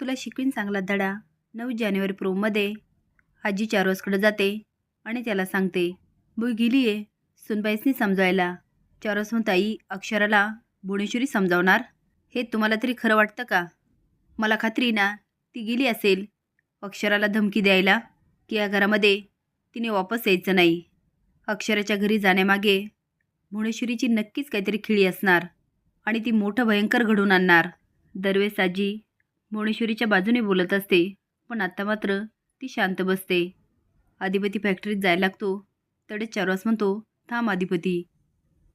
तुला शिकवीन चांगला धडा. नऊ जानेवारी प्रोमध्ये. आजी चारोसकडे जाते आणि त्याला सांगते बुई गेली आहे सुनबाईसनी समजवायला चारोस म्हणून ताई अक्षराला भुवनेश्वरी समजावणार. हे तुम्हाला तरी खरं वाटतं का? मला खात्री ना ती गेली असेल अक्षराला धमकी द्यायला की या घरामध्ये तिने वापस यायचं नाही. अक्षराच्या घरी जाण्यामागे भुवनेश्वरीची नक्कीच काहीतरी खिळी असणार आणि ती मोठं भयंकर घडून आणणार. दरवेळेस आजी भुवनेश्वरीच्या बाजूने बोलत असते पण आत्ता मात्र ती शांत बसते. अधिपती फॅक्टरीत जायला लागतो. तडेच चारवास म्हणतो थांब अधिपती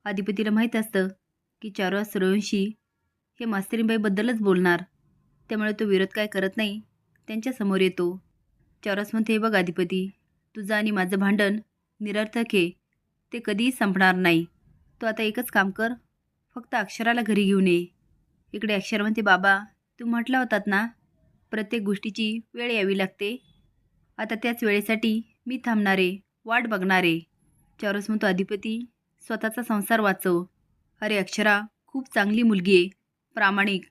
अधिपतीला माहीत असतं की चारवास सूर्यवंशी हे मास्तरीबाईबद्दलच बोलणार. त्यामुळे तो विरोध काय करत नाही त्यांच्यासमोर येतो. चारवास म्हणते हे बघ अधिपती तुझं आणि माझं भांडण निरर्थक आहे. ते कधीही संपणार नाही. तो आता एकच काम कर फक्त अक्षराला घरी घेऊन ये. इकडे अक्षर म्हणते बाबा तू म्हटला होतात ना प्रत्येक गोष्टीची वेळ यावी लागते. आता त्याच वेळेसाठी मी थांबणारे वाट बघणारे. चारस म्हणतो अधिपती स्वतःचा संसार वाचव. अरे अक्षरा खूप चांगली मुलगी आहे. प्रामाणिक.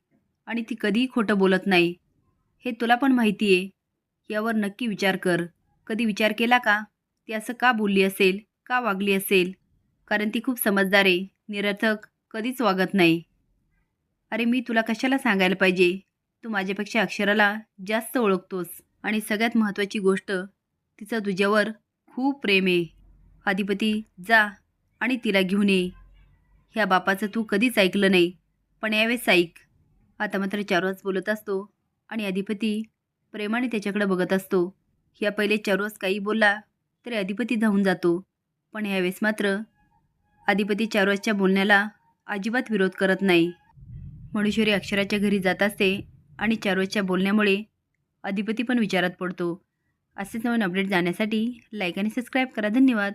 आणि ती कधीही खोटं बोलत नाही. हे तुला पण माहिती आहे. यावर नक्की विचार कर. कधी विचार केला का? ती असं का बोलली असेल? का वागली असेल? कारण ती खूप समजदार आहे. निरर्थक कधीच वागत नाही. अरे मी तुला कशाला सांगायला पाहिजे? तू माझ्यापेक्षा अक्षराला जास्त ओळखतोस आणि सगळ्यात महत्त्वाची गोष्ट तिचं तुझ्यावर खूप प्रेम आहे. अधिपती जा आणि तिला घेऊन ये. ह्या बापाचं तू कधीच ऐकलं नाही पण यावेळेस ऐक. आता मात्र चारवाज बोलत असतो आणि अधिपती प्रेमाने त्याच्याकडे बघत असतो. ह्या पहिले चारवाज काही बोलला तरी अधिपती धावून जातो. पण यावेळेस मात्र अधिपती चारवाजच्या बोलण्याला अजिबात विरोध करत नाही. मणेश्वरी अक्षराच्या घरी जात असते आणि चारवाजच्या बोलण्यामुळे अधिपती पण विचारात पडतो. असेच नवीन अपडेट जाण्यासाठी लाईक आणि सबस्क्राईब करा. धन्यवाद.